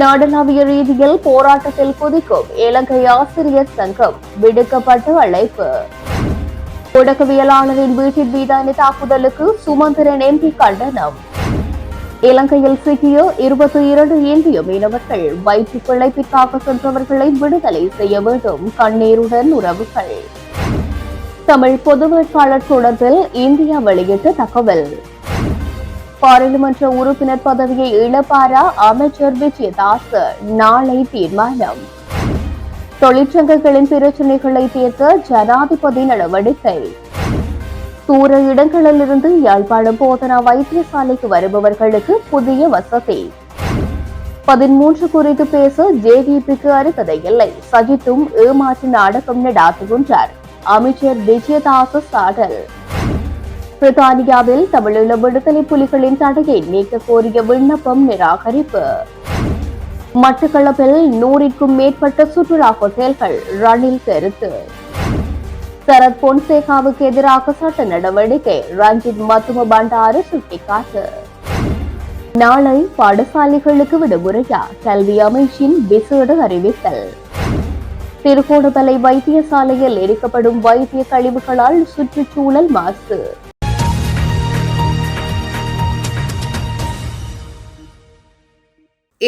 நாடளாவிய ரீதியில் போராட்டத்தில் குதிக்கும் இலங்கை ஆசிரியர் சங்கம் விடுக்கப்பட்டு அழைப்பு. ஊடகவியலாளரின் வீட்டின் மீதான தாக்குதலுக்கு சுமந்திரன் எம்பி கண்டனம். இலங்கையில் சிக்கிய இருபத்தி இரண்டு இந்திய மீனவர்கள் வயிற்று பிழைப்பிற்காக சென்றவர்களை விடுதலை செய்ய வேண்டும் கண்ணீருடன் உறவுகள். தமிழ் பொது வேட்பாளர் தொடர்பில் இந்தியா வெளியிட்ட தகவல். பாராளுமன்ற உறுப்பினர் பதவியை இழப்பாரா? அமைச்சர் விஜயதாஸ் நாளை தீர்மானம். தொழிற்சங்கங்களின் பிரச்சினைகளை தீர்க்க ஜனாதிபதி நடவடிக்கை. தூர இடங்களிலிருந்து யாழ்ப்பாணம் போதனா வைத்தியசாலைக்கு வருபவர்களுக்கு புதிய வசதி. பதிமூன்று குறித்து பேச ஜேவிபிக்கு அருகதை இல்லை. சஜித்தும் ஏமாற்றின் நாடகம் நடாத்துகின்றார். அமைச்சர் விஜயதாச சாடல். பிரித்தானியாவில் தமிழீழ விடுதலை புலிகளின் தடையை நீக்க கோரிய விண்ணப்பம் நிராகரிப்பு. மட்டக்களப்பில் நூறிற்கும் மேற்பட்ட சுற்றுலா ஹோட்டல்கள் ரணில் கருத்து. சரத் பொன்சேகாவுக்கு எதிராக சட்ட நடவடிக்கை ரஞ்சித் மத்தும பண்டாரு சுட்டிக்காட்டு. நாளை பாடசாலைகளுக்கு விடுமுறையா? கல்வி அமைச்சின் விசேட அறிவித்தல். திருகோணமலை வைத்தியசாலையில் எரிக்கப்படும் வைத்திய கழிவுகளால் சுற்றுச்சூழல் மாசு.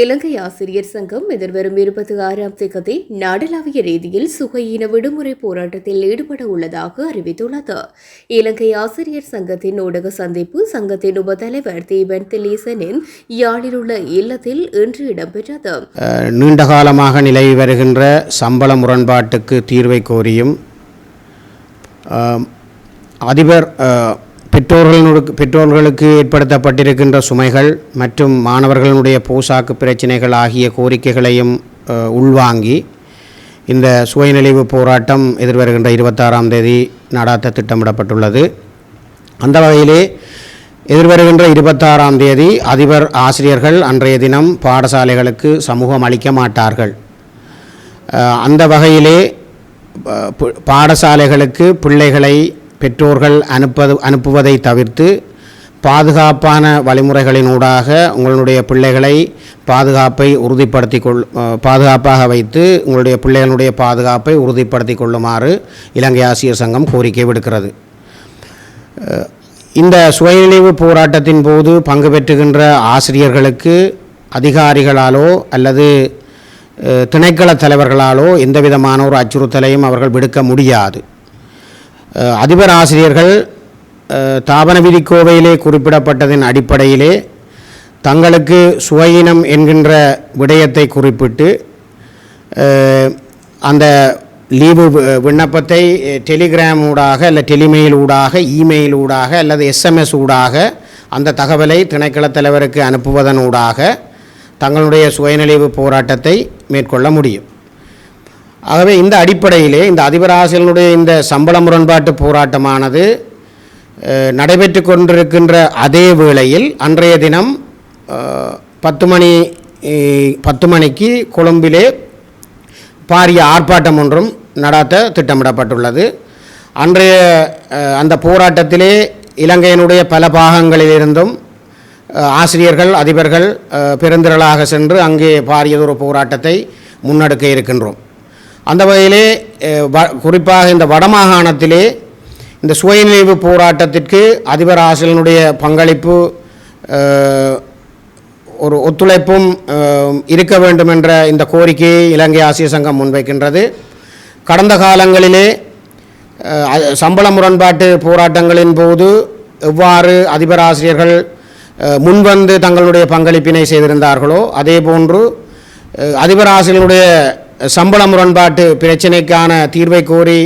இலங்கை ஆசிரியர் சங்கம் எதிர்வரும் இருபத்தி ஆறாம் தேதி நாடளாவிய ரீதியில் சுகையின விடுமுறை போராட்டத்தில் ஈடுபட உள்ளதாக அறிவித்துள்ளது. இலங்கை ஆசிரியர் சங்கத்தின் ஊடக சந்திப்பு சங்கத்தின் உபத்தலைவர் தீபன் திலீசனின் யாழில் உள்ள இல்லத்தில் இன்று இடம்பெற்றது. நீண்ட காலமாக நிலவி வருகின்ற சம்பள முரண்பாட்டுக்கு தீர்வை கோரியும் அதிபர் பெற்றோர்களுக்கு பெற்றோர்களுக்கு ஏற்படுத்தப்பட்டிருக்கின்ற சுமைகள் மற்றும் மாணவர்களுடைய போசாக்கு பிரச்சினைகள் ஆகிய கோரிக்கைகளையும் உள்வாங்கி இந்த சுயநிலைவு போராட்டம் எதிர்வருகின்ற இருபத்தாறாம் தேதி நடாத்த திட்டமிடப்பட்டுள்ளது. அந்த வகையிலே எதிர்வருகின்ற இருபத்தாறாம் தேதி அதிபர் ஆசிரியர்கள் அன்றைய தினம் பாடசாலைகளுக்கு சமூகம் அளிக்க மாட்டார்கள். அந்த வகையிலே பு- பாடசாலைகளுக்கு பிள்ளைகளை பெற்றோர்கள் அனுப்பது அனுப்புவதை தவிர்த்து பாதுகாப்பான வழிமுறைகளினூடாக உங்களுடைய பிள்ளைகளை பாதுகாப்பை உறுதிப்படுத்தி கொள் பாதுகாப்பாக வைத்து உங்களுடைய பிள்ளைகளுடைய பாதுகாப்பை உறுதிப்படுத்தி கொள்ளுமாறு இலங்கை ஆசிரியர் சங்கம் கோரிக்கை விடுக்கிறது. இந்த சுயநினைவு போராட்டத்தின் போது பங்கு பெற்றுகின்ற ஆசிரியர்களுக்கு அதிகாரிகளாலோ அல்லது திணைக்கள தலைவர்களாலோ எந்த விதமான ஒரு அச்சுறுத்தலையும் அவர்கள் விடுக்க முடியாது. அதிபர் ஆசிரியர்கள் அஹ், தாபன விதிக்கோவையிலே குறிப்பிடப்பட்டதின் அடிப்படையிலே தங்களுக்கு சுவையினம் என்கின்ற விடயத்தை குறிப்பிட்டு அந்த லீவு விண்ணப்பத்தை டெலிகிராம் ஊடாக அல்ல டெலிமெயில் ஊடாக இமெயில் ஊடாக அல்லது எஸ்எம்எஸ் ஊடாக அந்த தகவலை திணைக்கள தலைவருக்கு அனுப்புவதன் ஊடாக தங்களுடைய சுயநிலைவு போராட்டத்தை மேற்கொள்ள முடியும். ஆகவே இந்த அடிப்படையிலே இந்த அதிபர் ஆசிரியர்களுடைய இந்த சம்பள முரண்பாட்டு போராட்டமானது நடைபெற்று கொண்டிருக்கின்ற அதே வேளையில் அன்றைய தினம் பத்து மணி பத்து மணிக்கு கொழும்பிலே பாரிய ஆர்ப்பாட்டம் ஒன்றும் நடாத்த திட்டமிடப்பட்டுள்ளது. அன்றைய அந்த போராட்டத்திலே இலங்கையினுடைய பல பாகங்களிலிருந்தும் ஆசிரியர்கள் அதிபர்கள் பெருந்திரளாக சென்று அங்கே பாரியதொரு போராட்டத்தை முன்னெடுக்க இருக்கின்றோம். அந்த வகையிலே வ குறிப்பாக இந்த வடமாகாணத்திலே இந்த சுயநினைவு போராட்டத்திற்கு அதிபர் ஆசிரியனுடைய பங்களிப்பு ஒரு ஒத்துழைப்பும் இருக்க வேண்டும் என்ற இந்த கோரிக்கையை இலங்கை ஆசிரியர் சங்கம் முன்வைக்கின்றது. கடந்த காலங்களிலே சம்பள முரண்பாட்டு போராட்டங்களின் போது எவ்வாறு அதிபர் ஆசிரியர்கள் முன்வந்து தங்களுடைய பங்களிப்பினை செய்திருந்தார்களோ அதே போன்று அதிபர் ஆசிரியர்களுடைய சம்பள முரண்பாட்டு பிரச்சினைக்கான தீர்வை கோரி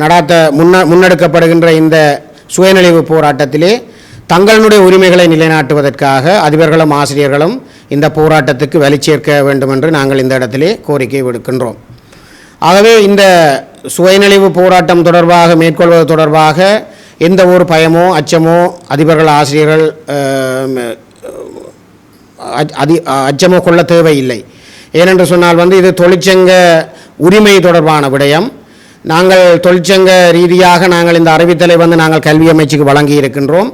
நடாத்த முன்ன முன்னெடுக்கப்படுகின்ற இந்த சுயநிலைவு போராட்டத்திலே தங்களுடைய உரிமைகளை நிலைநாட்டுவதற்காக அதிபர்களும் ஆசிரியர்களும் இந்த போராட்டத்துக்கு வலி சேர்க்க வேண்டும் என்று நாங்கள் இந்த இடத்திலே கோரிக்கை விடுக்கின்றோம். ஆகவே இந்த சுயநிலைவு போராட்டம் தொடர்பாக மேற்கொள்வது தொடர்பாக எந்த ஒரு பயமோ அச்சமோ அதிபர்கள் ஆசிரியர்கள் அதி அச்சமோ கொள்ள தேவையில்லை. ஏனென்று சொன்னால் வந்து இது தொழிற்சங்க உரிமை தொடர்பான விடயம். நாங்கள் தொழிற்சங்க ரீதியாக நாங்கள் இந்த அறிவித்தலை வந்து நாங்கள் கல்வி அமைச்சுக்கு வழங்கி இருக்கின்றோம்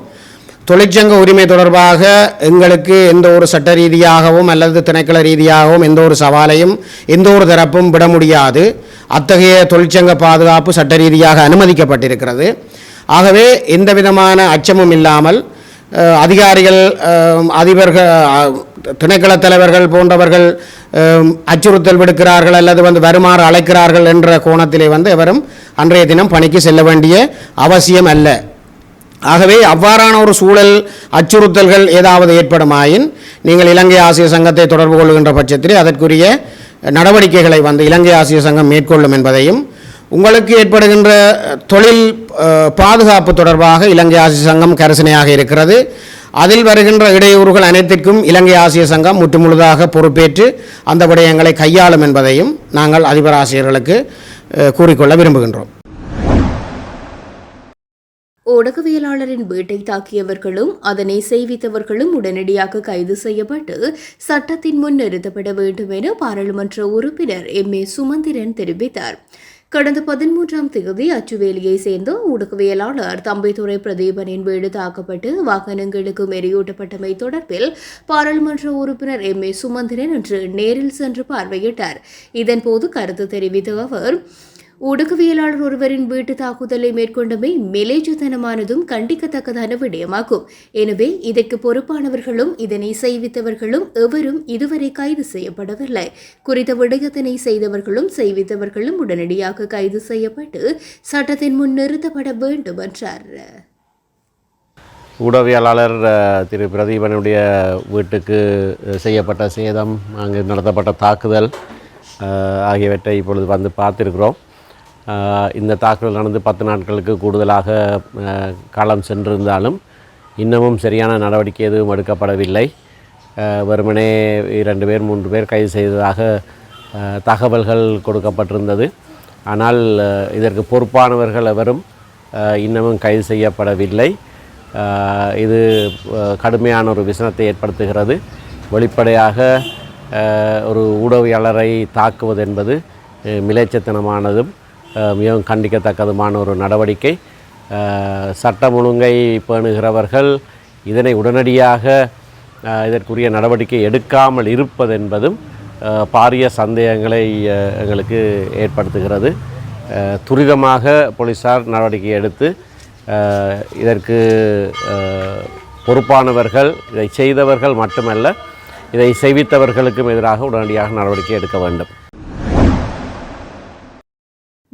தொழிற்சங்க உரிமை தொடர்பாக எங்களுக்கு எந்த ஒரு சட்ட ரீதியாகவும் அல்லது திணைக்கள ரீதியாகவும் எந்த ஒரு சவாலையும் எந்த ஒரு தரப்பும் விட முடியாது. அத்தகைய தொழிற்சங்க பாதுகாப்பு சட்ட ரீதியாக அனுமதிக்கப்பட்டிருக்கிறது. ஆகவே எந்த விதமான அச்சமும் இல்லாமல் அதிகாரிகள் அதிபர்கள் திணைக்கள தலைவர்கள் போன்றவர்கள் அச்சுறுத்தல் விடுக்கிறார்கள் அல்லது வந்து வருமாறு அழைக்கிறார்கள் என்ற கோணத்திலே வந்து எவரும் அன்றைய தினம் பணிக்கு செல்ல வேண்டிய அவசியம் அல்ல. ஆகவே அவ்வாறான ஒரு சூழல் அச்சுறுத்தல்கள் ஏதாவது ஏற்படுமாயின் நீங்கள் இலங்கை ஆசிய சங்கத்தை தொடர்பு கொள்கின்ற பட்சத்தில் அதற்குரிய நடவடிக்கைகளை வந்து இலங்கை ஆசிய சங்கம் மேற்கொள்ளும் என்பதையும் உங்களுக்கு ஏற்படுகின்ற தொழில் பாதுகாப்பு தொடர்பாக இலங்கை ஆசிய சங்கம் கரிசனையாக இருக்கிறது. அதில் வருகின்ற இடையூறுகள் அனைத்திற்கும் இலங்கை ஆசிய சங்கம் முற்றுமுழுதாக பொறுப்பேற்று அந்த விடயங்களை கையாளும் என்பதையும் நாங்கள் அதிபர் ஆசிரியர்களுக்கு கூறிக்கொள்ள விரும்புகின்றோம். ஊடகவியலாளரின் வீட்டை தாக்கியவர்களும் அதனை செய்வித்தவர்களும் உடனடியாக கைது செய்யப்பட்டு சட்டத்தின் முன் நிறுத்தப்பட வேண்டும் என பாராளுமன்ற உறுப்பினர் எம் ஏ சுமந்திரன் தெரிவித்தார். கடந்த பதிமூன்றாம் தேதி அச்சுவேலியை சேர்ந்த ஊடகவியலாளர் தம்பித்துறை பிரதீபனின் வீடு தாக்கப்பட்டு வாகனங்களுக்கு மெரியூட்டப்பட்டமை தொடர்பில் பாராளுமன்ற உறுப்பினர் எம் ஏ சுமந்திரன் இன்று நேரில் சென்று பார்வையிட்டார். இதன்போது கருத்து தெரிவித்த அவர் ஊடகவியலாளர் ஒருவரின் வீட்டு தாக்குதலை மேற்கொண்டமை மிலேஜுத்தனமானதும் கண்டிக்கத்தக்கதான விடயமாகும். எனவே இதற்கு பொறுப்பானவர்களும் இதனை செய்வித்தவர்களும் எவரும் இதுவரை கைது செய்யப்படவில்லை. குறித்த விடயத்தினை செய்தவர்களும் செய்வித்தவர்களும் உடனடியாக கைது செய்யப்பட்டு சட்டத்தின் முன் நிறுத்தப்பட வேண்டும் என்றார். ஊடகவியலாளர் திரு பிரதீபனுடைய வீட்டுக்கு செய்யப்பட்ட சேதம் அங்கு நடத்தப்பட்ட தாக்குதல் ஆகியவற்றை இப்பொழுது வந்து பார்த்துருக்கிறோம். இந்த தாக்குதல் நடந்து பத்து நாட்களுக்கு கூடுதலாக காலம் சென்றிருந்தாலும் இன்னமும் சரியான நடவடிக்கை எதுவும் எடுக்கப்படவில்லை. வெறுமனே இரண்டு பேர் மூன்று பேர் கைது செய்ததாக தகவல்கள் கொடுக்கப்பட்டிருந்தது. ஆனால் இதற்கு பொறுப்பானவர்கள் எவரும் இன்னமும் கைது செய்யப்படவில்லை. இது கடுமையான ஒரு விசனத்தை ஏற்படுத்துகிறது. வெளிப்படையாக ஒரு ஊடகவியாளரை தாக்குவது என்பது மிலேச்சத்தனமானதும் மிகவும் கண்டிக்கத்தக்கதுமான ஒரு நடவடிக்கை. சட்டம் ஒழுங்கை பேணுகிறவர்கள் இதனை உடனடியாக இதற்குரிய நடவடிக்கை எடுக்காமல் இருப்பதென்பதும் பாரிய சந்தேகங்களை எங்களுக்கு ஏற்படுத்துகிறது. துரிதமாக போலீஸார் நடவடிக்கை எடுத்து இதற்கு பொறுப்பானவர்கள் இதை செய்தவர்கள் மட்டுமல்ல இதை செய்வித்தவர்களுக்கும் எதிராக உடனடியாக நடவடிக்கை எடுக்க வேண்டும்.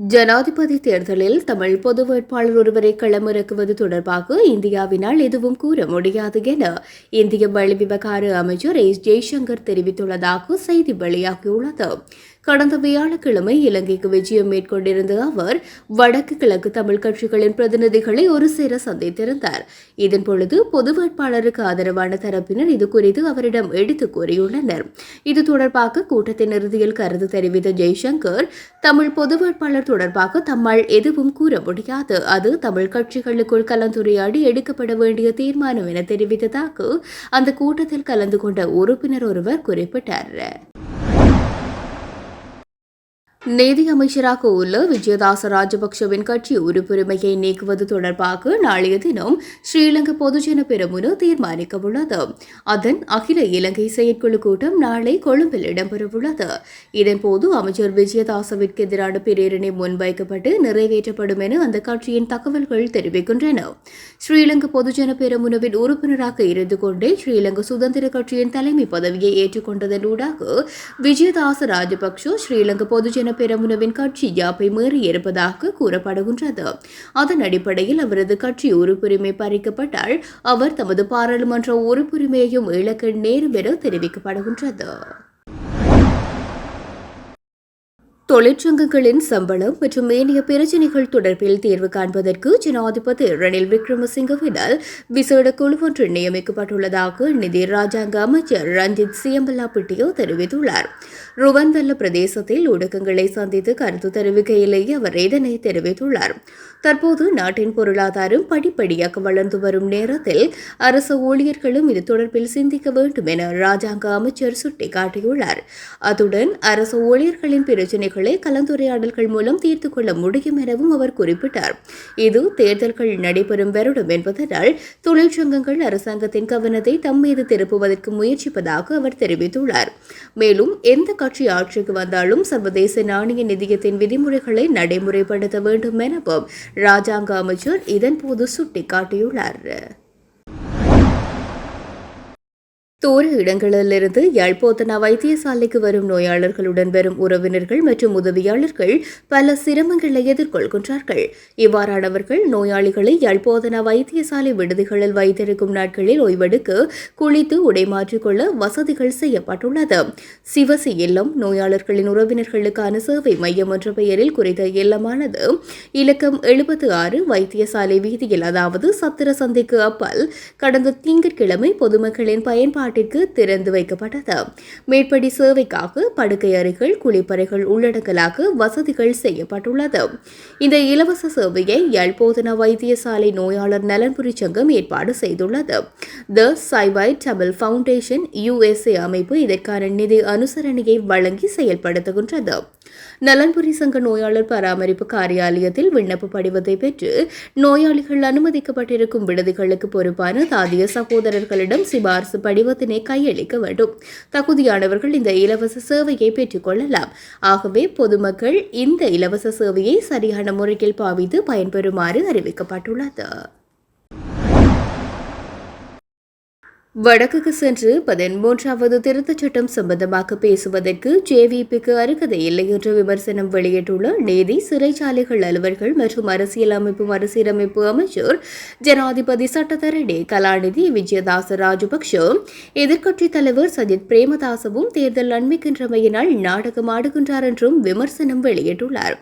ஜனாதிபதி தேர்தலில் தமிழ் பொது வேட்பாளர் ஒருவரை களமிறக்குவது தொடர்பாக இந்தியாவினால் எதுவும் கூற முடியாது என இந்திய வெளிவிவகார அமைச்சர் எஸ் ஜெய்சங்கர் தெரிவித்துள்ளதாக செய்தி வெளியாகியுள்ளது. கடந்த வியாழக்கிழமை இலங்கைக்கு விஜயம் மேற்கொண்டிருந்த அவர் வடக்கு கிழக்கு தமிழ் கட்சிகளின் பிரதிநிதிகளை ஒரு சேர சந்தித்திருந்தார். இதன் பொழுது பொது வேட்பாளருக்கு ஆதரவான தரப்பினர் இது குறித்து அவரிடம் எடுத்து கூறியுள்ளனர். இது தொடர்பாக கூட்டத்தின் இறுதியில் கருத்து தெரிவித்த ஜெய்சங்கர் தமிழ் பொது வேட்பாளர் தொடர்பாக தம்மால் எதுவும் கூற முடியாது. அது தமிழ் கட்சிகளுக்குள் கலந்துரையாடி எடுக்கப்பட வேண்டிய தீர்மானம் என தெரிவித்ததாக அந்த கூட்டத்தில் கலந்து கொண்ட உறுப்பினர் ஒருவர் குறிப்பிட்டார். நிதி அமைச்சராக உள்ள விஜயதாச ராஜபக்ஷவின் கட்சி உறுப்புரிமையை நீக்குவது தொடர்பாக நாளைய தினம் ஸ்ரீலங்கா பொதுஜன பெரமுன தீர்மானிக்கவுள்ளது. அதன் அகில இலங்கை செயற்குழு கூட்டம் நாளை கொழும்பில் இடம்பெறவுள்ளது. இதன்போது அமைச்சர் விஜயதாசவிற்கு எதிரான பிரேரணை முன்வைக்கப்பட்டு நிறைவேற்றப்படும் என அந்த கட்சியின் தகவல்கள் தெரிவிக்கின்றன. ஸ்ரீலங்கா பொதுஜன பெருமுனவின் உறுப்பினராக இருந்து கொண்டே ஸ்ரீலங்கா சுதந்திர கட்சியின் தலைமை பதவியை ஏற்றுக்கொண்டதன் ஊடாக விஜயதாச ராஜபக்ஷ ஸ்ரீலங்கா பொதுஜன பெரமுனவின் கட்சி யாப்பை மீறியிருப்பதாக கூறப்படுகின்றது. அதன் அடிப்படையில் அவரது கட்சி உறுப்புரிமை பறிக்கப்பட்டால் அவர் தமது பாராளுமன்ற உறுப்புரிமையையும் இழக்க நேரும் என தெரிவிக்கப்படுகின்றது. தொழிற்சங்கங்களின் சம்பளம் மற்றும் ஏனைய பிரச்சினைகள் தொடர்பில் தீர்வு காண்பதற்கு ஜனாதிபதி ரணில் விக்ரமசிங்கவினால் விசேட குழு ஒன்று நியமிக்கப்பட்டுள்ளதாக நிதி ராஜாங்க அமைச்சர் ரஞ்சித் சியம்பலா பிட்டியோ தெரிவித்துள்ளார். ருவந்தல்ல பிரதேசத்தில் ஊடகங்களை சந்தித்து கருத்து தெரிவிக்கையிலேயே அவர் இதனை தெரிவித்துள்ளார். தற்போது நாட்டின் பொருளாதாரம் படிப்படியாக வளர்ந்து வரும் நேரத்தில் அரசு ஊழியர்களும் இது தொடர்பில் சிந்திக்க வேண்டும் என ராஜாங்க அமைச்சர் சுட்டிக்காட்டியுள்ளார். அத்துடன் அரசு ஊழியர்களின் பிரச்சினைகள் பிரச்சினைகளை கலந்துரையாடல்கள் மூலம் தீர்த்து கொள்ள முடியும் எனவும் அவர் குறிப்பிட்டார். இது தேர்தல்கள் நடைபெறும் வருடம் என்பதனால் தொழிற்சங்கங்கள் அரசாங்கத்தின் கவனத்தை தம் மீது திருப்புவதற்கு முயற்சிப்பதாக அவர் தெரிவித்துள்ளார். மேலும் எந்த கட்சி ஆட்சிக்கு வந்தாலும் சர்வதேச நாணய நிதியத்தின் விதிமுறைகளை நடைமுறைப்படுத்த வேண்டும் எனவும் ராஜாங்க அமைச்சர் இதன்போது சுட்டிக்காட்டியுள்ளார். தூர இடங்களிலிருந்து யாழ்ப்போத்தனா வைத்தியசாலைக்கு வரும் நோயாளர்களுடன் வரும் உறவினர்கள் மற்றும் உதவியாளர்கள் பல சிரமங்களை எதிர்கொள்கின்றார்கள். இவ்வாறானவர்கள் நோயாளிகளை யாழ்ப்போத்தனா வைத்தியசாலை விடுதிகளில் வைத்திருக்கும் நாட்களில் ஓய்வெடுக்க குளித்து உடைமாற்றிக்கொள்ள வசதிகள் செய்யப்பட்டுள்ளது. சிவசி இல்லம் நோயாளர்களின் உறவினர்களுக்கான சேவை மையம் என்ற பெயரில் குறித்த இல்லமானது இலக்கம் எழுபத்து ஆறு வைத்தியசாலை வீதியில் அதாவது சத்திர சந்தைக்கு அப்பால் கடந்த திங்கட்கிழமை பொதுமக்களின் பயன்பாடு பயன்பாட்டிற்கு திறந்து வைக்கப்பட்டது. மேற்படி சேவைக்காக படுக்கை அறைகள் குளிப்பறைகள் உள்ளடங்கலாக வசதிகள் செய்யப்பட்டுள்ளது. இந்த இலவச சேவையை யாழ்ப்போதனா வைத்தியசாலை நோயாளர் நலன்புரி சங்கம் ஏற்பாடு செய்துள்ளது. த சைபாய் டபுள் ஃபவுண்டேஷன் யுஎஸ்ஏ அமைப்பு இதற்கான நிதி அனுசரணையை வழங்கி செயல்படுத்துகின்றது. நலன்புரி சங்க நோயாளர் பராமரிப்பு காரியாலயத்தில் விண்ணப்ப படிவத்தை பெற்று நோயாளிகள் அனுமதிக்கப்பட்டிருக்கும் விடுதிகளுக்கு பொறுப்பான தாதிய சகோதரர்களிடம் சிபார்சு படிவத்தினை கையளிக்க வேண்டும். தகுதியானவர்கள் இந்த இலவச சேவையை பெற்றுக் கொள்ளலாம். ஆகவே பொதுமக்கள் இந்த இலவச சேவையை சரியான முறையில் பாவித்து பயன்பெறுமாறு அறிவிக்கப்பட்டுள்ளது. வடக்குக்கு சென்று பதிமூன்றாவது திருத்தச் சட்டம் சம்பந்தமாக பேசுவதற்கு ஜேவிபிக்கு அருகதை இல்லை என்ற விமர்சனம் வெளியிட்டுள்ள நீதி சிறைச்சாலைகள் அலுவலர்கள் மற்றும் அரசியலமைப்பு மறுசீரமைப்பு அமைச்சர் ஜனாதிபதி சட்டத்தரணி கலாநிதி விஜயதாச ராஜபக்ஷ எதிர்க்கட்சித் தலைவர் சஜித் பிரேமதாசவும் தேர்தல் நன்மைக்கின்றமையினால் நாடகம் ஆடுகின்றார் என்றும் விமர்சனம் வெளியிட்டுள்ளார்.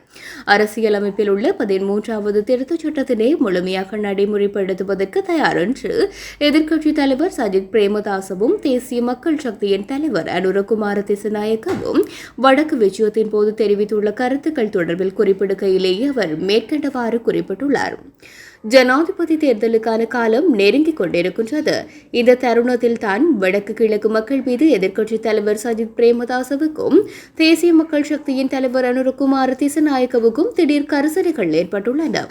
அரசியலமைப்பில் உள்ள பதிமூன்றாவது திருத்தச் சட்டத்தினை முழுமையாக நடைமுறைப்படுத்துவதற்கு தயார் என்று எதிர்க்கட்சித் தலைவர் சஜித் பிரேமதாசவும் தேசிய மக்கள் சக்தியின் தலைவர் அனுரகுமார திசநாயக்கவும் வடக்கு விஜயத்தின் போது தெரிவித்துள்ள கருத்துக்கள் தொடர்பில் குறிப்பிடுகையிலேயே அவர் மேற்கண்டவாறு குறிப்பிட்டுள்ளார். ஜனாதிபதி தேர்தலுக்கான காலம் நெருங்கிக் கொண்டிருக்கின்றது. இந்த தருணத்தில் தான் வடக்கு கிழக்கு மக்கள் மீது எதிர்க்கட்சித் தலைவர் சஜித் பிரேமதாசவுக்கும் தேசிய மக்கள் சக்தியின் தலைவர் அனுரகுமார திசநாயக்கவுக்கும் திடீர் கரிசனைகள் ஏற்பட்டுள்ளன.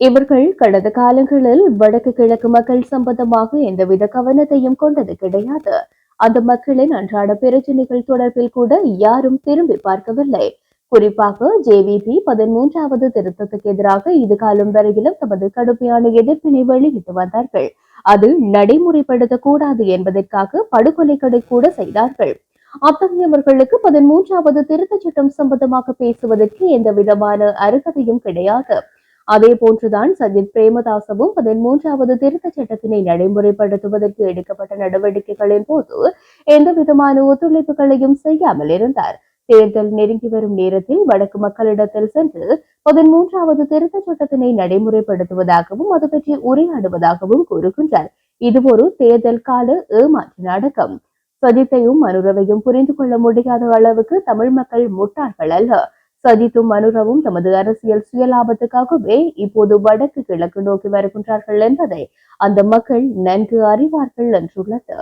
இவர்கள் கடந்த காலங்களில் வடக்கு கிழக்கு மக்கள் சம்பந்தமாக எந்தவித கவனத்தையும் கொண்டது கிடையாது. அந்த மக்களின் அன்றாட பிரச்சனைகள் தொடர்பில் கூட யாரும் திரும்பி பார்க்கவில்லை. குறிப்பாக ஜேவிபி பதிமூன்றாவது திருத்தத்துக்கு எதிராக இது காலம் வரையிலும் தமது கடுமையான எதிர்ப்பினை வெளியிட்டு வந்தார்கள். அது நடைமுறைப்படுத்தக்கூடாது என்பதற்காக படுகொலைகளை கூட செய்தார்கள். அத்தகையவர்களுக்கு பதிமூன்றாவது திருத்தச் சட்டம் சம்பந்தமாக பேசுவதற்கு எந்த விதமான அருகதையும் கிடையாது. அதே போன்றுதான் சஜித் பிரேமதாசவும் பதிமூன்றாவது திருத்தச் சட்டத்தினை நடைமுறைப்படுத்துவதற்கு எடுக்கப்பட்ட நடவடிக்கைகளின் போது எந்த விதமான ஒத்துழைப்புகளையும் செய்யாமல் இருந்தார். தேர்தல் நெருங்கி வரும் நேரத்தில் வடக்கு மக்களிடத்தில் சென்று பதிமூன்றாவது திருத்தச் சட்டத்தினை நடைமுறைப்படுத்துவதாகவும் அது பற்றி உரையாடுவதாகவும் கூறுகின்றார். இது ஒரு தேர்தல் கால ஏமாற்று நாடகம். சஜித்தையும் மனுரவையும் புரிந்து கொள்ள முடியாத அளவுக்கு தமிழ் மக்கள் முட்டாள்கள் அல்ல. சஜித்தும் மனுரவும் தமது அரசியல் சுயலாபத்துக்காகவே இப்போது வடக்கு கிழக்கு நோக்கி வருகின்றார்கள் என்பதை அந்த மக்கள் நன்கு அறிவார்கள் என்றுள்ளது.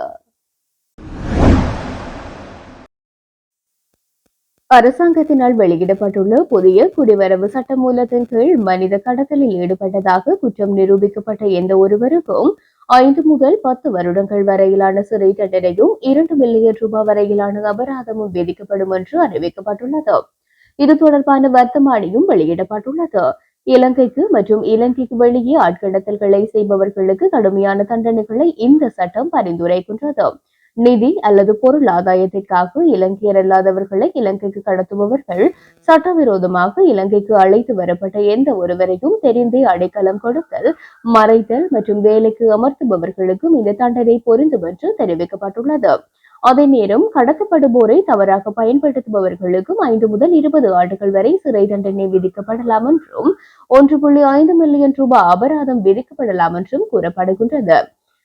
அரசாங்கத்தினால் வெளியிடப்பட்டுள்ள புதிய குடிவரவு சட்டமூலத்தின் கீழ் மனித கடத்தலில் ஈடுபட்டதாக குற்றம் நிரூபிக்கப்பட்ட எந்த ஒருவருக்கும் ஐந்து முதல் பத்து வருடங்கள் வரையிலான சிறை தண்டனையும் இரண்டு மில்லியன் ரூபாய் வரையிலான அபராதமும் விதிக்கப்படும் என்று அறிவிக்கப்பட்டுள்ளது. இது தொடர்பான வர்த்தமானியும் வெளியிடப்பட்டுள்ளது. இலங்கைக்கு மற்றும் இலங்கைக்கு வெளியே ஆட்கடத்தல்களை செய்பவர்களுக்கு கடுமையான தண்டனைகளை இந்த சட்டம் பரிந்துரைக்கின்றது. நிதி அல்லது பொருள் ஆதாயத்திற்காக இலங்கையர் அல்லாதவர்களை இலங்கைக்கு கடத்துபவர்கள் சட்டவிரோதமாக இலங்கைக்கு அழைத்து வரப்பட்ட எந்த ஒருவரையும் தெரிந்தே அடைக்கலம் கொடுத்தல் மறைத்தல் மற்றும் வேலைக்கு அமர்த்துபவர்களுக்கும் இந்த தண்டனை பொருந்தும் என்று தெரிவிக்கப்பட்டுள்ளது. அதே நேரம் கடத்தப்படுவோரை தவறாக பயன்படுத்துபவர்களுக்கும் ஐந்து முதல் இருபது ஆண்டுகள் வரை சிறை தண்டனை விதிக்கப்படலாம் என்றும் ஒன்று புள்ளி ஐந்து மில்லியன் ரூபாய் அபராதம் விதிக்கப்படலாம் என்றும் கூறப்படுகின்றது.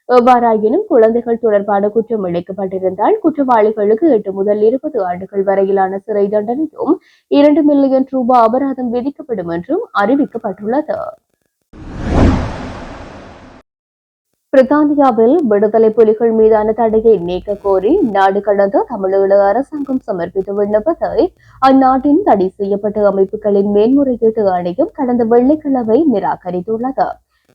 எவ்வாறாயினும் குழந்தைகள் தொடர்பான குற்றம் இழைக்கப்பட்டிருந்தால் குற்றவாளிகளுக்கு எட்டு முதல் இருபது ஆண்டுகள் வரையிலான சிறை தண்டனையும் இரண்டு மில்லியன் ரூபாய் அபராதம் விதிக்கப்படும் என்றும் அறிவிக்கப்பட்டுள்ளது. பிரித்தானியாவில் விடுதலை புலிகள் மீதான தடையை நீக்க கோரி நாடு கடந்த தமிழீழ அரசாங்கம் சமர்ப்பித்த விண்ணப்பத்தை அந்நாட்டின் தடை செய்யப்பட்ட அமைப்புகளின் மேன்முறையீட்டு ஆணையம் கடந்த வெள்ளிக்கிழமை நிராகரித்துள்ளது.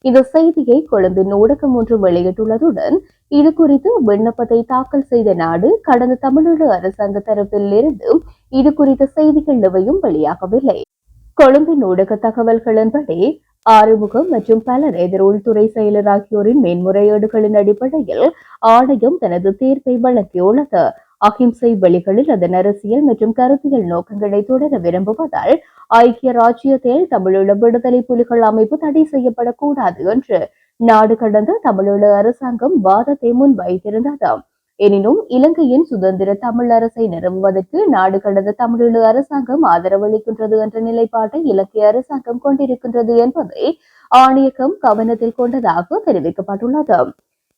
இந்த செய்தியை கொழும்பின் ஊடகம் ஒன்று வெளியிட்டுள்ளதுடன் இது குறித்து விண்ணப்பத்தை தாக்கல் செய்த நாடு கடந்த தமிழீழ அரசாங்க தரப்பில் இருந்து இது குறித்த செய்திகள் எவையும் வெளியாகவில்லை. கொழும்பின் ஊடக தகவல்களின்படி ஆறுமுகம் மற்றும் பலர் எதிர் உள்துறை செயலர் ஆகியோரின் மேன்முறையீடுகளின் அடிப்படையில் ஆணையம் தனது தீர்ப்பை வழங்கியுள்ளது. அகிம்சை வழிகளில் அதன் அரசியல் மற்றும் கருத்தியல் நோக்கங்களை தொடர விரும்புவதால் ஐக்கிய ராஜ்யத்தில் தமிழீழ விடுதலை புலிகள் அமைப்பு தடை செய்யப்படக்கூடாது என்று நாடு கடந்த தமிழீழ அரசாங்கம் வாதத்தை முன்வைத்திருந்தது. எனினும் இலங்கையின் சுதந்திர தமிழ் அரசை நிறுவுவதற்கு நாடு கடந்த தமிழீழ அரசாங்கம் ஆதரவளிக்கின்றது என்ற நிலைப்பாட்டை இலங்கை அரசாங்கம் கொண்டிருக்கின்றது என்பதை ஆணையகம் கவனத்தில் கொண்டதாக தெரிவிக்கப்பட்டுள்ளது.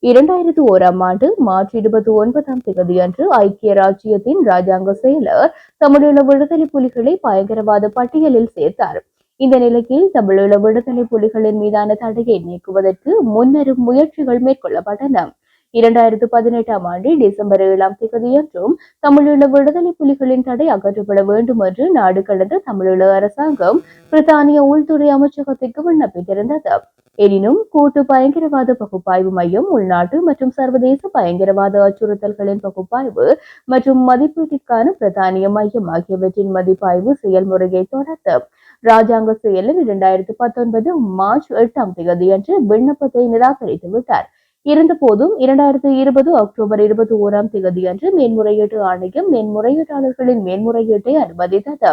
இரண்டாயிரத்தி ஓராம் ஆண்டு மார்ச் இருபத்தி ஒன்பதாம் தேதியன்று ஐக்கிய ராஜ்யத்தின் ராஜாங்க செயலர் தமிழீழ விடுதலை புலிகளை பயங்கரவாத பட்டியலில் சேர்த்தார். இந்த நிலையில் தமிழீழ விடுதலை புலிகளின் மீதான தடையை நீக்குவதற்கு முன்னரும் முயற்சிகள் மேற்கொள்ளப்பட்டன. இரண்டாயிரத்து பதினெட்டாம் ஆண்டு டிசம்பர் ஏழாம் தேதியன்றும் தமிழீழ விடுதலை புலிகளின் தடை அகற்றப்பட வேண்டும் என்று நாடு கடந்த தமிழீழ அரசாங்கம் பிரித்தானிய உள்துறை அமைச்சகத்திற்கு விண்ணப்பித்திருந்தது எனினும் கூட்டு பயங்கரவாத பகுப்பாய்வு மையம் உள்நாட்டு மற்றும் சர்வதேச பயங்கரவாத அச்சுறுத்தல்களின் பகுப்பாய்வு மற்றும் மதிப்பீட்டிற்கான பிரதானிய மையம் ஆகியவற்றின் மதிப்பாய்வு செயல்முறையை தொடர்ந்து ராஜாங்க செயலர் இரண்டாயிரத்து பத்தொன்பது மார்ச் எட்டாம் தேதியன்று விண்ணப்பத்தை நிராகரித்து விட்டார். இருந்தபோதும் இரண்டாயிரத்தி இருபது அக்டோபர் இருபத்தி ஓராம் தேதியன்று மேன்முறையீட்டு ஆணையம் மேன்முறையீட்டாளர்களின் மேன்முறையீட்டை அனுமதித்தது.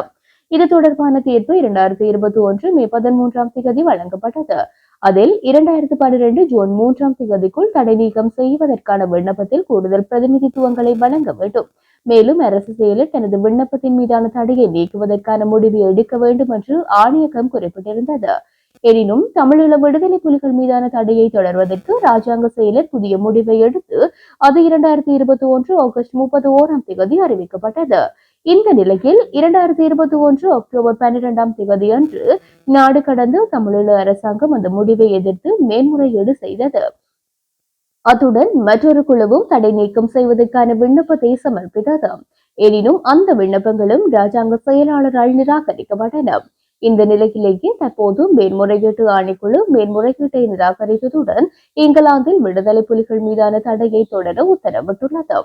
இது தொடர்பான தீர்ப்பு இரண்டாயிரத்தி இருபத்தி ஒன்று மே பதிமூன்றாம் தேதி வழங்கப்பட்டது. அதில் இரண்டாயிரத்து பன்னிரண்டு ஜூன் மூன்றாம் தேதிக்குள் தடை நீக்கம் செய்வதற்கான விண்ணப்பத்தில் கூடுதல் பிரதிநிதித்துவங்களை வழங்க வேண்டும். மேலும் அரசு செயலர் தனது விண்ணப்பத்தின் மீதான தடையை நீக்குவதற்கான முடிவை எடுக்க வேண்டும் என்று ஆணையகம் குறிப்பிட்டிருந்தது. எனினும் தமிழீழ விடுதலை புலிகள் மீதான தடையை தொடர்வதற்கு ராஜாங்க செயலர் புதிய முடிவை எடுத்து அது இரண்டாயிரத்தி இருபத்தி ஒன்று ஆகஸ்ட் முப்பத்தி ஓராம் தேதி அறிவிக்கப்பட்டது. இந்த நிலையில் இரண்டாயிரத்தி இருபத்தி ஒன்று அக்டோபர் பன்னிரெண்டாம் தேதி அன்று நாடு கடந்த தமிழீழ அரசாங்கம் அந்த முடிவை எதிர்த்து மேன்முறையீடு செய்தது. அத்துடன் மற்றொரு குழுவும் தடை நீக்கம் செய்வதற்கான விண்ணப்பத்தை சமர்ப்பித்தது. எனினும் அந்த விண்ணப்பங்களும் ராஜாங்க செயலாளரால் நிராகரிக்கப்பட்டன. இந்த நிலையிலேயே தற்போது மேன்முறையீட்டு ஆணைக்குழு மேன்முறையீட்டை நிராகரித்ததுடன் இங்கிலாந்தில் விடுதலை புலிகள் மீதான தடையை தொடர உத்தரவிட்டுள்ளது.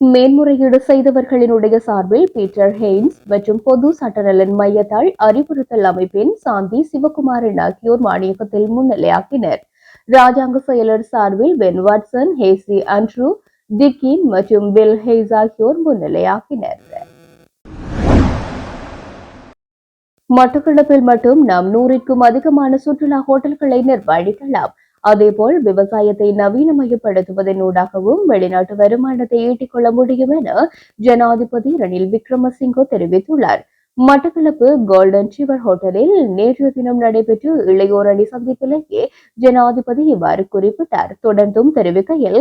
மேன்முறையீடு செய்தவர்களினுடைய சார்பில் பீட்டர் ஹெய்ன்ஸ் மற்றும் பொது சட்டநலன் மையத்தால் அறிவுறுத்தல் அமைப்பின் சாந்தி சிவகுமாரன் ஆகியோர் மானியகத்தில் முன்னிலையாக்கினர் ராஜாங்க செயலர் சார்பில் Ben Watson KC Andrew Dickin மற்றும் பில் ஹெய்ஸ் ஆகியோர் முன்னிலையாக்கினர் மட்டக்களப்பில் மட்டும் நாம் நூறிற்கும் அதிகமான சுற்றுலா ஹோட்டல்களை நிர்வகிக்கலாம். அதேபோல் விவசாயத்தை நவீனமயப்படுத்துவதன் ஊடாகவும் வெளிநாட்டு வருமானத்தை ஈட்டிக் கொள்ள முடியும் என ஜனாதிபதி ரணில் விக்ரமசிங்கோ தெரிவித்துள்ளார். மட்டக்களப்பு கோல்டன் ரிவர் ஹோட்டலில் நேற்று தினம் நடைபெற்ற இளையோர் அணி சந்திப்பிலேயே ஜனாதிபதி இவ்வாறு குறிப்பிட்டார். தொடர்ந்தும் தெரிவிக்கையில்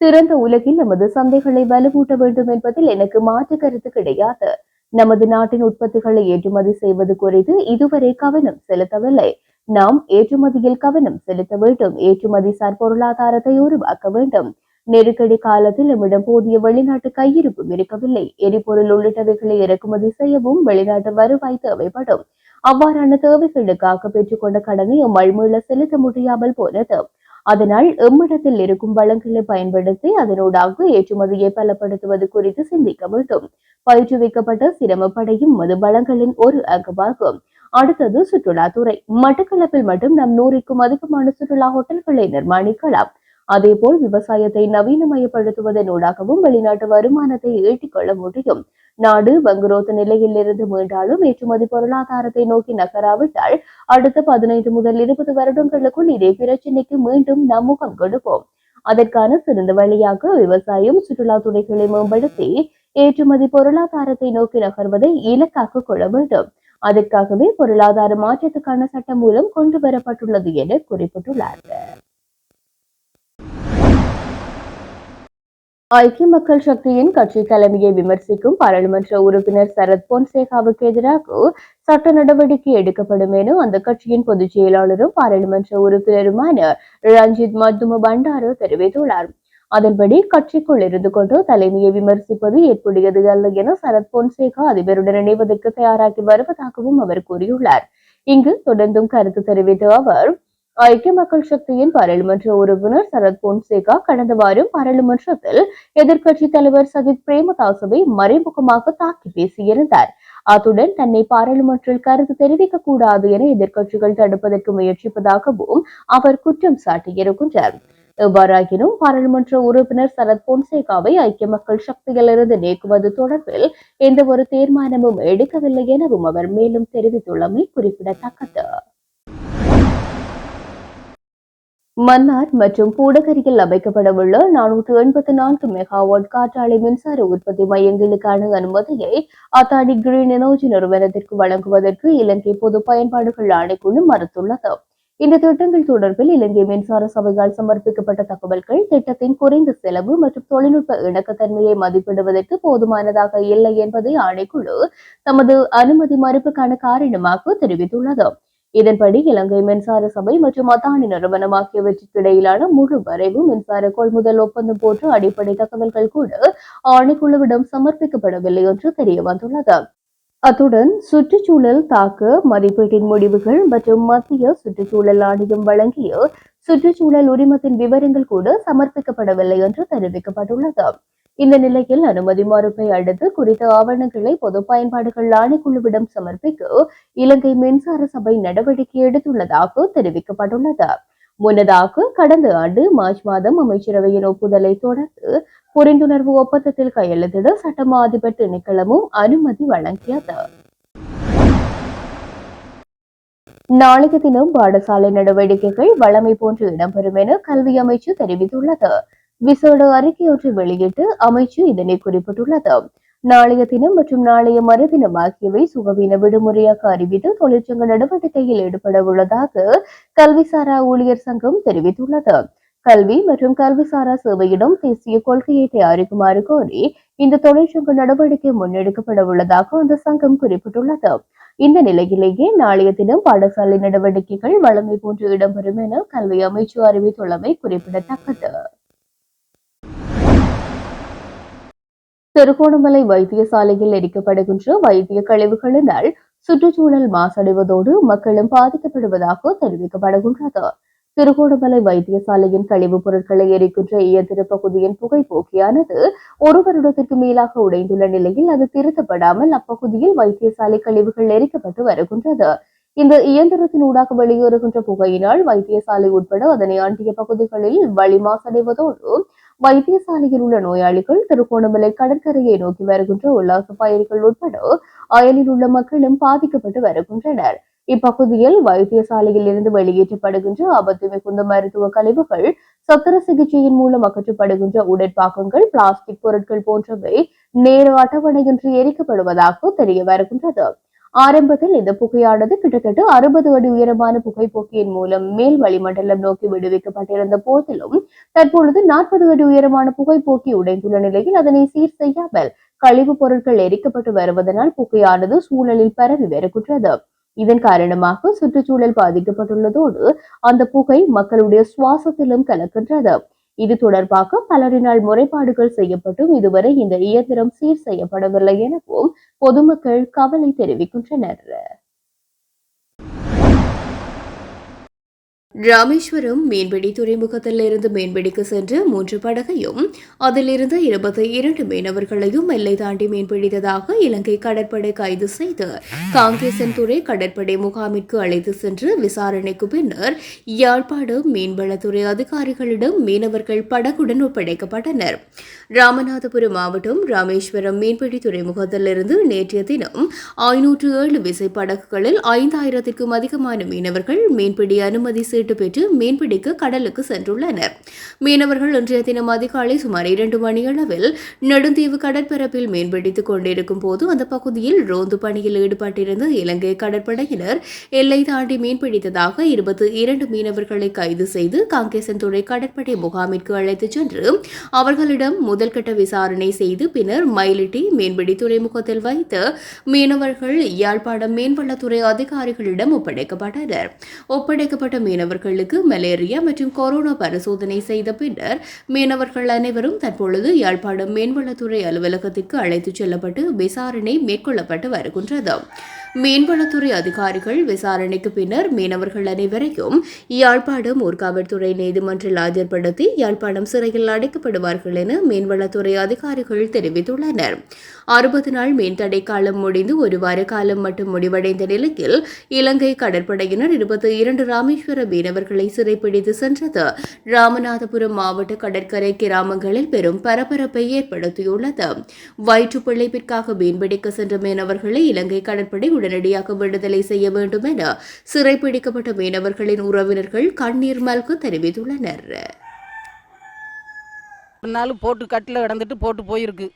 திறந்த உலகில் நமது சந்தைகளை வலுவூட்ட வேண்டும் என்பதில் எனக்கு மாற்று கருத்து கிடையாது. நமது நாட்டின் உற்பத்திகளை ஏற்றுமதி செய்வது குறித்து இதுவரை கவனம் செலுத்தவில்லை. நாம் ஏற்றுமதியில் கவனம் செலுத்த வேண்டும். ஏற்றுமதி சார் பொருளாதாரத்தை உருவாக்க வேண்டும். நெருக்கடி காலத்தில் நம்மிடம் போதிய வெளிநாட்டு கையிருப்பும் இருக்கவில்லை. எரிபொருள் உள்ளிட்டவைகளை இறக்குமதி செய்யவும் வெளிநாட்டு வருவாய் தேவைப்படும். அவ்வாறான தேவைகளுக்காக பெற்றுக்கொண்ட கடனை எம்மால் செலுத்த முடியாமல் போனது. அதனால் எம்மிடத்தில் இருக்கும் வளங்களை பயன்படுத்தி அதனூடாக ஏற்றுமதியை பலப்படுத்துவது குறித்து சிந்திக்க வேண்டும். பயிற்றுவிக்கப்பட்ட சிரமப்படையும் மது வளங்களின் ஒரு அங்கமாகும் அடுத்தது சுற்றுலாத்துறை. மட்டக்களப்பில் மட்டும் நம் நூறுக்கும் அதிகமான சுற்றுலா ஹோட்டல்களை நிர்மாணிக்கலாம். அதேபோல் விவசாயத்தை நவீனமயப்படுத்துவதனூடாகவும் வெளிநாட்டு வருமானத்தை ஈட்டிக்கொள்ள முடியும். நாடு வங்குரோத்து நிலையில் இருந்து மீண்டாலும் ஏற்றுமதி பொருளாதாரத்தை நோக்கி நகராவிட்டால் அடுத்த பதினைந்து முதல் இருபது வருடங்களுக்குள் இதே பிரச்சினைக்கு மீண்டும் நாம் முகம் கொடுப்போம். அதற்கான சிறந்த வழியாக விவசாயம் சுற்றுலா துறைகளை மேம்படுத்தி ஏற்றுமதி பொருளாதாரத்தை நோக்கி நகர்வதை இலக்காக கொள்ள வேண்டும். அதற்காகவே பொருளாதார மாற்றத்துக்கான சட்டம் மூலம் கொண்டு வரப்பட்டுள்ளது என குறிப்பிட்டுள்ளார் ஐக்கிய மக்கள் சக்தியின் கட்சி தலைமையை விமர்சிக்கும் பாராளுமன்ற உறுப்பினர் சரத் பொன்சேகாவுக்கு எதிராக சட்ட நடவடிக்கை எடுக்கப்படும் என அந்த கட்சியின் பொதுச் செயலாளரும் பாராளுமன்ற உறுப்பினருமான ரஞ்சித் மத்தும பண்டாரு தெரிவித்துள்ளார். அதன்படி கட்சிக்குள் இருந்து கொண்டு தலைமையை விமர்சிப்பது ஏற்புடையது அல்ல என சரத் பொன்சேகா அதிபருடன் இணைவதற்கு தயாராகி வருவதாகவும் அவர் கூறியுள்ளார். இங்கு தொடர்ந்தும் கருத்து தெரிவித்த அவர் ஐக்கிய மக்கள் சக்தியின் பாராளுமன்ற உறுப்பினர் சரத் பொன்சேகா கடந்த வாரம் பாராளுமன்றத்தில் எதிர்க்கட்சி தலைவர் சஜித் பிரேமதாசவை மறைமுகமாக தாக்கி பேசியிருந்தார். அத்துடன் தன்னை பாராளுமன்றில் கருத்து தெரிவிக்க கூடாது என எதிர்க்கட்சிகள் தடுப்பதற்கு முயற்சிப்பதாகவும் அவர் குற்றம் சாட்டியிருக்கின்றார். எவ்வாறாயினும் பாராளுமன்ற உறுப்பினர் சரத் பொன்சேகாவை ஐக்கிய மக்கள் சக்தியிலிருந்து நீக்குவது தொடர்பில் எந்த ஒரு தீர்மானமும் எடுக்கவில்லை எனவும் அவர் மேலும் தெரிவித்துள்ளமை குறிப்பிடத்தக்கது. மன்னார் மற்றும் பூடகரியில் அமைக்கப்படவுள்ள நானூற்று எண்பத்தி நான்கு மெகாவாட் காற்றாலை மின்சார உற்பத்தி மையங்களுக்கான அனுமதியை அத்தானி கிரீன் எனர்ஜி நிறுவனத்திற்கு வழங்குவதற்கு இலங்கை பொது பயன்பாடுகள் ஆணைக்குழு மறுத்துள்ளது. இந்த திட்டங்கள் தொடர்பில் இலங்கை மின்சார சபையால் சமர்ப்பிக்கப்பட்ட தகவல்கள் திட்டத்தின் குறைந்த செலவு மற்றும் தொழில்நுட்ப இணக்கத்தன்மையை மதிப்பிடுவதற்கு போதுமானதாக இல்லை என்பதை ஆணைக்குழு தமது அனுமதி மறுப்புக்கான காரணமாக தெரிவித்துள்ளது. இதன்படி இலங்கை மின்சார சபை மற்றும் அத்தானி நிறுவனம் ஆகியவற்றுக்கு இடையிலான முழு வரைவு மின்சார கொள்முதல் ஒப்பந்தம் போன்ற அடிப்படை தகவல்கள் கூட ஆணைக்குழுவிடம் சமர்ப்பிக்கப்படவில்லை என்று தெரிய வந்துள்ளது அத்துடன் சுற்றுச்சூழல் தாக்க மதிப்பீட்டின் முடிவுகள் மற்றும் மத்திய சுற்றுச்சூழல் ஆணையம் வழங்கிய சுற்றுச்சூழல் உரிமத்தின் விவரங்கள் கூட சமர்ப்பிக்கப்படவில்லை என்று தெரிவிக்கப்பட்டுள்ளது. இந்த நிலையில் அனுமதி மறுப்பை அடுத்து குறித்த ஆவணங்களை பொது பயன்பாடுகள் ஆணைக்குழுவிடம் சமர்ப்பிக்க இலங்கை மின்சார சபை நடவடிக்கை எடுத்துள்ளதாக தெரிவிக்கப்பட்டுள்ளது. முன்னதாக கடந்த ஆண்டு மார்ச் மாதம் அமைச்சரவையின் ஒப்புதலை தொடர்ந்து புரிந்துணர்வு ஒப்பந்தத்தில் கையெழுத்திட சட்டமா அதிபர் திணைக்களமும் அனுமதி வழங்கியது. நாளைய தினம் பாடசாலை நடவடிக்கைகள் வழமை போன்று இடம்பெறும் என கல்வி அமைச்சு தெரிவித்துள்ளது. விசேட அறிக்கை ஒன்றை வெளியிட்டு அமைச்சு இதனை குறிப்பிட்டுள்ளது. நாளைய தினம் மற்றும் நாளைய மறுதினம் ஆகியவை சுகவீன விடுமுறையாக அறிவித்து தொழிற்சங்க நடவடிக்கையில் ஈடுபட உள்ளதாக கல்விசாரா ஊழியர் சங்கம் தெரிவித்துள்ளது. கல்வி மற்றும் கல்விசாரா சேவையிடம் தேசிய கொள்கையை தயாரிக்குமாறு கோரி இந்த தொழிற்சங்க நடவடிக்கை முன்னெடுக்கப்பட உள்ளதாக அந்த சங்கம் குறிப்பிட்டுள்ளது. இந்த நிலையிலேயே நாளைய தினம் பாடசாலை நடவடிக்கைகள் வழமை போன்று இடம்பெறும் என கல்வி அமைச்சு அறிவித்துள்ளமை குறிப்பிடத்தக்கது. திருகோணமலை வைத்தியசாலையில் எரிக்கப்படுகின்ற வைத்திய கழிவுகளினால் சுற்றுச்சூழல் மாசடைவதோடு மக்களும் பாதிக்கப்படுவதாக தெரிவிக்கப்படுகின்றது. திருகோணமலை வைத்தியசாலையின் கழிவுப் பொருட்களை எரிக்கின்ற இயந்திர பகுதியின் புகைப்போக்கியானது ஒரு வருடத்திற்கு மேலாக உடைந்துள்ள நிலையில் அது திருத்தப்படாமல் அப்பகுதியில் வைத்தியசாலை கழிவுகள் எரிக்கப்பட்டு வருகின்றது. இந்த இயந்திரத்தின் ஊடாக வெளியேறுகின்ற புகையினால் வைத்தியசாலை உட்பட அதனை ஆண்டிய பகுதிகளில் வழி மாசடைவதோடு வைத்தியசாலையில் உள்ள நோயாளிகள் திருகோணமலை கடற்கரையை நோக்கி வருகின்ற உல்லாச பயணிகள் உட்பட அயலில் உள்ள மக்களும் பாதிக்கப்பட்டு வருகின்றனர். இப்பகுதியில் வைத்தியசாலையில் இருந்து வெளியேற்றப்படுகின்ற ஆபத்து மிகுந்த மருத்துவ கழிவுகள் சத்திர சிகிச்சையின் மூலம் அகற்றப்படுகின்ற உடற்பாக்கங்கள் பிளாஸ்டிக் பொருட்கள் போன்றவை நேர அட்டவணையின்றி எரிக்கப்படுவதாக தெரிய வருகின்றது. ஆரம்பத்தில் இந்த புகையானது கிட்டத்தட்ட அறுபது அடி உயரமான புகைப்போக்கியின் மூலம் மேல் வளிமண்டலம் நோக்கி விடுவிக்கப்பட்டிருந்த போதிலும் தற்பொழுது நாற்பது அடி உயரமான புகைப்போக்கி உடைந்துள்ள நிலையில் அதனை சீர் செய்யாமல் கழிவுப் பொருட்கள் எரிக்கப்பட்டு வருவதனால் புகையானது சூழலில் பரவி வருகின்றது. இதன் காரணமாக சுற்றுச்சூழல் பாதிக்கப்பட்டுள்ளதோடு அந்த புகை மக்களுடைய சுவாசத்திலும் கலக்கின்றது. இது தொடர்பாக பலரினால் முறைப்பாடுகள் செய்யப்பட்டும் இதுவரை இந்த இயந்திரம் சீர் செய்யப்படவில்லை எனவும் பொதுமக்கள் கவலை தெரிவிக்கின்றனர். ராமேஸ்வரம் மீன்பிடி துறைமுகத்தில் இருந்து சென்ற மூன்று படகையும் அதிலிருந்து இருபத்தி இரண்டு மீனவர்களையும் எல்லை தாண்டி மீன்பிடித்ததாக இலங்கை கடற்படை கைது செய்து காங்கேசன் துறை கடற்படை முகாமிற்கு அழைத்து சென்று விசாரணைக்கு பின்னர் யாழ்ப்பாடு மீன்வளத்துறை அதிகாரிகளிடம் மீனவர்கள் படகுடன் ஒப்படைக்கப்பட்டனர். ராமநாதபுரம் மாவட்டம் ராமேஸ்வரம் மீன்பிடி துறைமுகத்திலிருந்து நேற்றைய தினம் ஐநூற்று ஏழு விசை படகுகளில் ஐந்தாயிரத்திற்கும் அதிகமான மீனவர்கள் மீன்பிடி அனுமதி சீட்டு பெற்று மீன்பிடிக்க கடலுக்கு சென்றுள்ளனர். மீனவர்கள் இன்றைய தினம் அதிகாலை சுமார் இரண்டு மணியளவில் நெடுந்தீவு கடற்பரப்பில் மீன்பிடித்துக் கொண்டிருக்கும் போது அந்த பகுதியில் ரோந்து பணியில் ஈடுபட்டிருந்த இலங்கை கடற்படையினர் எல்லை தாண்டி மீன்பிடித்ததாக இருபத்தி இரண்டு மீனவர்களை கைது செய்து காங்கேசன்துறை கடற்படை முகாமிற்கு அழைத்துச் சென்று அவர்களிடம் முதல்கட்ட விசாரணை செய்து பின்னர் மயிலிட்டி மீன்பிடி துறைமுகத்தில் வைத்து மீனவர்கள் யாழ்ப்பாணம் மீன்வளத்துறை அதிகாரிகளிடம் ஒப்படைக்கப்பட்டனர். ஒப்படைக்கப்பட்ட மீனவர் மீனவர்களுக்கு மலேரியா மற்றும் கொரோனா பரிசோதனை செய்த பின்னர் மீனவர்கள் அனைவரும் தற்பொழுது யாழ்ப்பாணம் மீன்வளத்துறை அலுவலகத்திற்கு அழைத்துச் செல்லப்பட்டு விசாரணை மேற்கொள்ளப்பட்டு வருகின்றது. மீன்வளத்துறை அதிகாரிகள் விசாரணைக்கு பின்னர் மீனவர்கள் அனைவரையும் யாழ்ப்பாணம் ஊர்காவல்துறை நீதிமன்றில் ஆஜர்படுத்தி யாழ்ப்பாணம் சிறையில் அடைக்கப்படுவார்கள் என மீன்வளத்துறை அதிகாரிகள் தெரிவித்துள்ளனர். அறுபது நாள் மீன் தடை காலம் முடிந்து ஒரு வார காலம் மட்டும் முடிவடைந்த நிலையில் இலங்கை கடற்படையினர் இருபத்தி இரண்டு ராமேஸ்வர மீனவர்களை சிறைப்பிடித்து சென்றது. ராமநாதபுரம் மாவட்ட கடற்கரை கிராமங்களில் பெரும் பரபரப்பை ஏற்படுத்தியுள்ளது. வயிற்று பிழைப்பிற்காக மீன்பிடிக்க சென்ற மீனவர்களை இலங்கை கடற்படை உடனடியாக விடுதலை செய்ய வேண்டும் என சிறைப்பிடிக்கப்பட்ட மீனவர்களின் உறவினர்கள் கண்ணீர் மல்கு தெரிவித்துள்ளனர். ஒரு நாள் போட்டு கட்டில் கிடந்துட்டு போட்டு போயிருக்கு.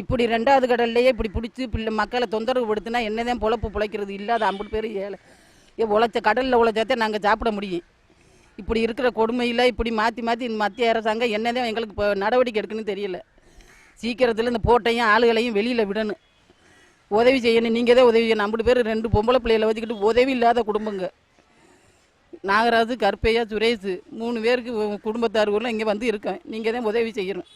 இப்படி ரெண்டாவது கடல்லையே இப்படி பிடிச்சி பிள்ளை மக்களை தொந்தரவு படுத்தினா என்னதான் பொழப்பு பிழைக்கிறது? இல்லாத ஐம்பது பேர் ஏழை ஏ உழைச்ச கடலில் உழைச்சாத்தே நாங்கள் சாப்பிட முடியும். இப்படி இருக்கிற கொடுமையில் இப்படி மாற்றி மாற்றி மத்திய அரசாங்கம் என்னதான் எங்களுக்கு இப்போ நடவடிக்கை எடுக்குன்னு தெரியல. சீக்கிரத்தில் இந்த போட்டையும் ஆளுகளையும் வெளியில் விடணும். உதவி செய்யணும். நீங்கள் தான் உதவி செய்யணும். நம்மளு பேர் ரெண்டு பொம்பளை பிள்ளைகளை வச்சுக்கிட்டு உதவி இல்லாத குடும்பங்க. நாகராஜு கருப்பையா சுரேஷ் மூணு பேருக்கு உ- குடும்பத்தார் ஊரில் இங்கே வந்து இருக்கேன். நீங்கள் தான் உதவி செய்யணும்.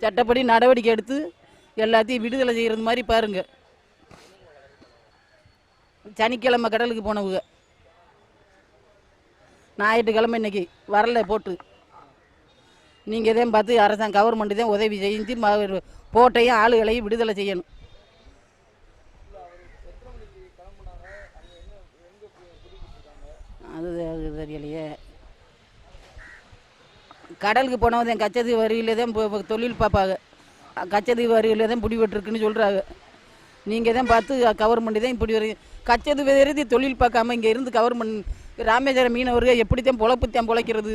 சட்டப்படி நடவடிக்கை எடுத்து எல்லாத்தையும் விடுதலை செய்கிறது மாதிரி பாருங்கள் சனிக்கிழமை கடலுக்கு போனவங்க. ஞாயிற்றுக்கிழமை இன்னைக்கு வரல போட்டு. நீங்கள் தான் பார்த்து அரசாங்க கவர்மெண்ட்டு தான் உதவி செஞ்சு போட்டையும் ஆளுகளையும் விடுதலை செய்யணும். அது அது தெரியலையே. கடலுக்கு போனவங்க என் கச்சதி வரியில் தான் தொழில் பார்ப்பாங்க. கச்சதி வரியில் தான் பிடிபட்டுருக்குன்னு சொல்கிறாங்க நீங்கள் தான் பார்த்து கவர்மெண்ட் தான் இப்படி ஒரு கச்சது எழுதி தொழில் பார்க்காம இங்கே இருந்து கவர்மெண்ட் ராமேஸ்வரம் மீனவர்கள் எப்படி தான் பொழப்பு தான் பொழைக்கிறது?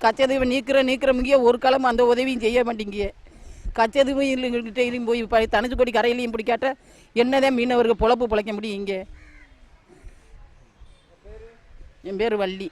கச்சதீவை நீக்கிற நீக்கிறவங்க ஒரு காலம் அந்த உதவியும் செய்ய மாட்டேங்க கச்சதீவு இல்லைங்கிட்டையும் போய் இப்போ தனுச்சுக்கொடி கரையிலையும் இப்படி கேட்டால் என்னதான் மீனவர்கள் பொழப்பு பிழைக்க முடியும் இங்கே? என் பேர் வள்ளி.